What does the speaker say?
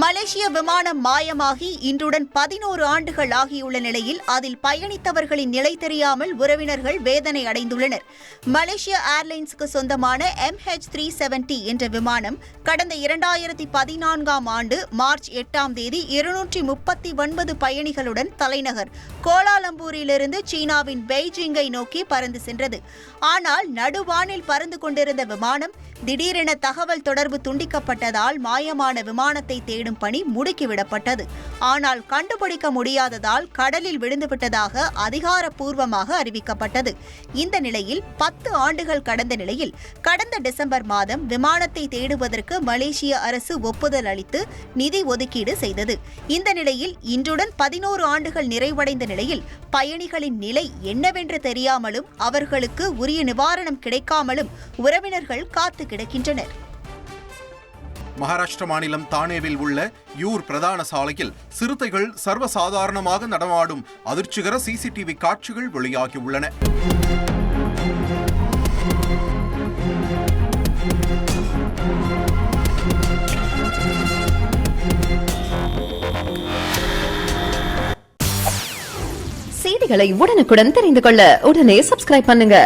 மலேசிய விமானம் மாயமாகி இன்றுடன் பதினோரு ஆண்டுகள் ஆகியுள்ள நிலையில் அதில் பயணித்தவர்களின் நிலை தெரியாமல் உறவினர்கள் வேதனை அடைந்துள்ளனர். மலேசிய ஏர்லைன்ஸுக்கு சொந்தமான MH370 த்ரீ செவன்டி என்ற விமானம் கடந்த இரண்டாயிரத்தி பதினான்காம் ஆண்டு மார்ச் எட்டாம் தேதி இருநூற்றி முப்பத்தி ஒன்பது பயணிகளுடன் தலைநகர் கோலாலம்பூரிலிருந்து சீனாவின் பெய்ஜிங்கை நோக்கி பறந்து சென்றது. ஆனால் நடுவானில் பறந்து கொண்டிருந்த விமானம் திடீரென தகவல் தொடர்பு துண்டிக்கப்பட்டதால் மாயமான விமானத்தை தேடும் பணி முடுக்கிவிடப்பட்டது. ஆனால் கண்டுபிடிக்க முடியாததால் கடலில் விழுந்துவிட்டதாக அதிகாரப்பூர்வமாக அறிவிக்கப்பட்டது. இந்த நிலையில் பத்து ஆண்டுகள் கடந்த நிலையில் கடந்த டிசம்பர் மாதம் விமானத்தை தேடுவதற்கு மலேசிய அரசு ஒப்புதல் அளித்து நிதி ஒதுக்கீடு செய்தது. இந்த நிலையில் இன்றுடன் பதினோரு ஆண்டுகள் நிறைவடைந்த நிலையில் பயணிகளின் நிலை என்னவென்று தெரியாமலும் அவர்களுக்கு உரிய நிவாரணம் கிடைக்காமலும் உறவினர்கள் காத்து கிடக்கின்றனர். மகாராஷ்டிர மாநிலம் தானேவில் உள்ள யூர் பிரதான சாலையில் சிறுத்தைகள் சர்வசாதாரணமாக நடமாடும் அதிர்ச்சிகர சிசிடிவி காட்சிகள் வெளியாகியுள்ளன. செய்திகளை உடனுக்குடன் தெரிந்து கொள்ள உடனே சப்ஸ்கிரைப் பண்ணுங்க.